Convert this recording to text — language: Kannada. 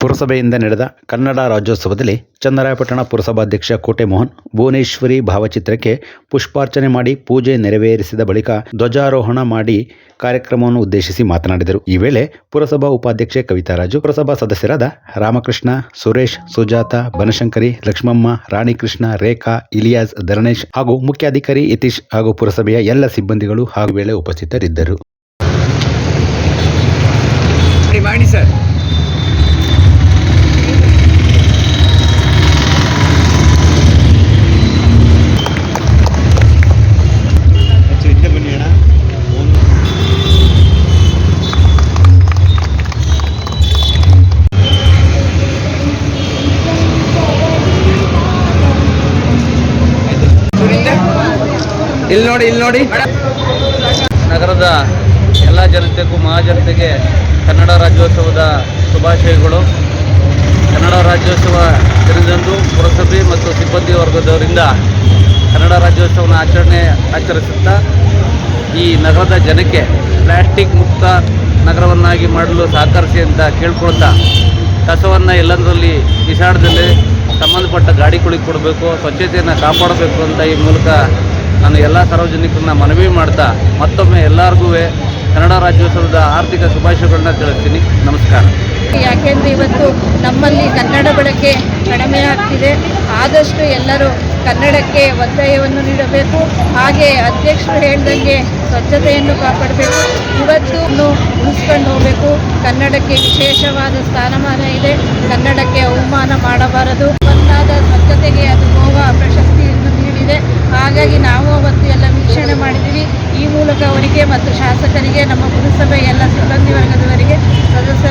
ಪುರಸಭೆಯಿಂದ ನಡೆದ ಕನ್ನಡ ರಾಜ್ಯೋತ್ಸವದಲ್ಲಿ ಚನ್ನರಾಯಪಟ್ಟಣ ಪುರಸಭಾಧ್ಯಕ್ಷ ಕೋಟೆ ಮೋಹನ್ ಭುವನೇಶ್ವರಿ ಭಾವಚಿತ್ರಕ್ಕೆ ಪುಷ್ಪಾರ್ಚನೆ ಮಾಡಿ ಪೂಜೆ ನೆರವೇರಿಸಿದ ಬಳಿಕ ಧ್ವಜಾರೋಹಣ ಮಾಡಿ ಕಾರ್ಯಕ್ರಮವನ್ನು ಉದ್ದೇಶಿಸಿ ಮಾತನಾಡಿದರು. ಈ ವೇಳೆ ಪುರಸಭಾ ಉಪಾಧ್ಯಕ್ಷೆ ಕವಿತಾರಾಜು, ಪುರಸಭಾ ಸದಸ್ಯರಾದ ರಾಮಕೃಷ್ಣ, ಸುರೇಶ್, ಸುಜಾತ, ಬನಶಂಕರಿ, ಲಕ್ಷ್ಮಮ್ಮ, ರಾಣಿಕೃಷ್ಣ, ರೇಖಾ, ಇಲಿಯಾಸ್, ಧರಣೇಶ್ ಹಾಗೂ ಮುಖ್ಯಾಧಿಕಾರಿ ಯತೀಶ್ ಹಾಗೂ ಪುರಸಭೆಯ ಎಲ್ಲ ಸಿಬ್ಬಂದಿಗಳು ಹಾಗೂ ವೇಳೆ ಉಪಸ್ಥಿತರಿದ್ದರು. ಇಲ್ಲಿ ನೋಡಿ ಇಲ್ಲಿ ನೋಡಿ. ನಗರದ ಎಲ್ಲ ಜನತೆಗೂ, ಮಹಾಜನತೆಗೆ ಕನ್ನಡ ರಾಜ್ಯೋತ್ಸವದ ಶುಭಾಶಯಗಳು. ಕನ್ನಡ ರಾಜ್ಯೋತ್ಸವ ದಿನದಂದು ಪುರಸಭೆ ಮತ್ತು ಸಿಬ್ಬಂದಿ ವರ್ಗದವರಿಂದ ಕನ್ನಡ ರಾಜ್ಯೋತ್ಸವನ ಆಚರಣೆ ಆಚರಿಸುತ್ತಾ ಈ ನಗರದ ಜನಕ್ಕೆ ಪ್ಲಾಸ್ಟಿಕ್ ಮುಕ್ತ ನಗರವನ್ನಾಗಿ ಮಾಡಲು ಸಹಕರಿಸಿ ಅಂತ ಕೇಳ್ಕೊಳ್ತಾ ಕಸವನ್ನು ಎಲ್ಲಂದರಲ್ಲಿ ಬಿಸಾಡದಲ್ಲಿ ಸಂಬಂಧಪಟ್ಟ ಗಾಡಿಗಳಿಗೆ ಕೊಡಬೇಕು, ಸ್ವಚ್ಛತೆಯನ್ನು ಕಾಪಾಡಬೇಕು ಅಂತ ಈ ಮೂಲಕ ನಾನು ಎಲ್ಲ ಸಾರ್ವಜನಿಕರನ್ನ ಮನವಿ ಮಾಡ್ತಾ ಮತ್ತೊಮ್ಮೆ ಎಲ್ಲರಿಗೂ ಕನ್ನಡ ರಾಜ್ಯೋತ್ಸವದ ಆರ್ಥಿಕ ಶುಭಾಶಯಗಳನ್ನ ತಿಳಿಸ್ತೀನಿ. ನಮಸ್ಕಾರ. ಯಾಕೆಂದರೆ ಇವತ್ತು ನಮ್ಮಲ್ಲಿ ಕನ್ನಡ ಬಳಕೆ ಕಡಿಮೆ ಆಗ್ತಿದೆ. ಆದಷ್ಟು ಎಲ್ಲರೂ ಕನ್ನಡಕ್ಕೆ ಒತ್ತಾಯವನ್ನು ನೀಡಬೇಕು. ಹಾಗೆ ಅಧ್ಯಕ್ಷರು ಹೇಳ್ದಂಗೆ ಸ್ವಚ್ಛತೆಯನ್ನು ಕಾಪಾಡಬೇಕು. ಇವತ್ತು ಉಳಿಸ್ಕೊಂಡು ಹೋಗಬೇಕು. ಕನ್ನಡಕ್ಕೆ ವಿಶೇಷವಾದ ಸ್ಥಾನಮಾನ ಇದೆ. ಹಾಗಾಗಿ ನಾವು ಅವತ್ತು ಎಲ್ಲ ವೀಕ್ಷಣೆ ಮಾಡಿದ್ದೀವಿ. ಈ ಮೂಲಕ ಅವರಿಗೆ ಮತ್ತು ಶಾಸಕರಿಗೆ, ನಮ್ಮ ಪುರಸಭೆ ಎಲ್ಲ ಸಿಬ್ಬಂದಿ ವರ್ಗದವರಿಗೆ, ಸದಸ್ಯ